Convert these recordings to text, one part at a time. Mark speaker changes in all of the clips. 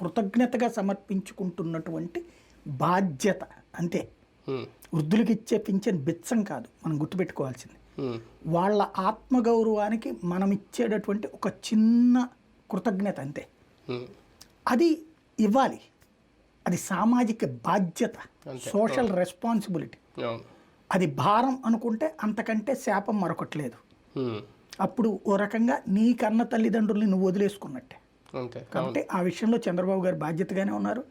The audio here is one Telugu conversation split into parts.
Speaker 1: కృతజ్ఞతగా సమర్పించుకుంటున్నటువంటి బాధ్యత అంతే. వృద్ధులకు ఇచ్చే పింఛన్ బిచ్చం కాదు మనం గుర్తుపెట్టుకోవాల్సింది. వాళ్ళ ఆత్మగౌరవానికి మనం ఇచ్చేటటువంటి ఒక చిన్న కృతజ్ఞత అంతే. అది ఇవ్వాలి. అది సామాజిక బాధ్యత. Social responsibility. అది భారం అనుకుంటే అంతకంటే శాపం మరొకట్లేదు అప్పుడు ఓ రకంగా నీ కన్న తల్లిదండ్రుల్ని నువ్వు వదిలేసుకున్నట్టే. కాబట్టి ఆ విషయంలో చంద్రబాబు గారు బాధ్యతగానే ఉన్నారు.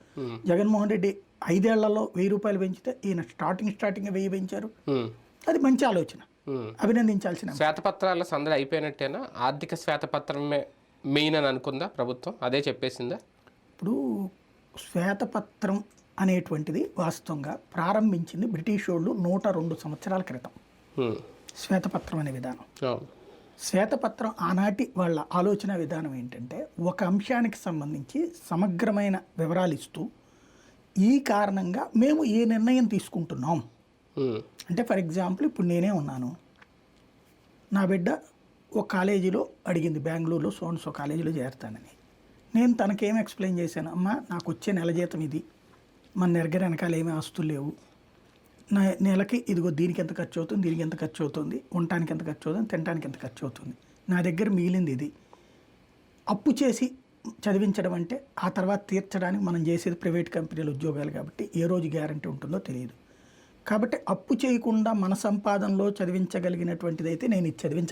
Speaker 1: జగన్మోహన్ రెడ్డి ఐదేళ్ళలో వెయ్యి రూపాయలు పెంచితే ఈయన స్టార్టింగ్ స్టార్టింగ్ వెయ్యి పెంచారు. అది మంచి ఆలోచన. అభినందించాల్సిన
Speaker 2: శ్వేతపత్రాల సందడి అయిపోయినట్టేనా? ఆర్థిక శ్వేతపత్రమే మెయిన్ అని అనుకుందా ప్రభుత్వం? అదే చెప్పేసిందా?
Speaker 1: ఇప్పుడు శ్వేతపత్రం అనేటువంటిది వాస్తవంగా ప్రారంభించింది బ్రిటిష్ వాళ్ళు నూట రెండు సంవత్సరాల క్రితం. శ్వేతపత్రం అనే విధానం. శ్వేతపత్రం ఆనాటి వాళ్ళ ఆలోచన విధానం ఏంటంటే ఒక అంశానికి సంబంధించి సమగ్రమైన వివరాలు ఇస్తూ ఈ కారణంగా మేము ఏ నిర్ణయం తీసుకుంటున్నాం? అంటే ఫర్ ఎగ్జాంపుల్ ఇప్పుడు నేనే ఉన్నాను. నా బిడ్డ ఒక కాలేజీలో అడిగింది బెంగళూరులో సోన్సో కాలేజీలో చేరతానని. నేను తనకేం ఎక్స్ప్లెయిన్ చేశాను అమ్మా నాకు వచ్చే నెల జీతం ఇది. మన దగ్గర వెనకాల ఏమీ ఆస్తులు లేవు. నెలకి ఇదిగో దీనికి ఎంత ఖర్చు అవుతుంది దీనికి ఎంత ఖర్చు అవుతుంది ఉండటానికి ఎంత ఖర్చు అవుతుంది తినడానికి ఎంత ఖర్చు అవుతుంది. నా దగ్గర మిగిలింది ఇది. అప్పు చేసి చదివించడం అంటే ఆ తర్వాత తీర్చడానికి మనం చేసేది ప్రైవేట్ కంపెనీల ఉద్యోగాలు కాబట్టి ఏ రోజు గ్యారంటీ ఉంటుందో తెలియదు. కాబట్టి అప్పు చేయకుండా మన సంపాదనలో చదివించగలిగినటువంటిది అయితే నేను ఇది చదివించ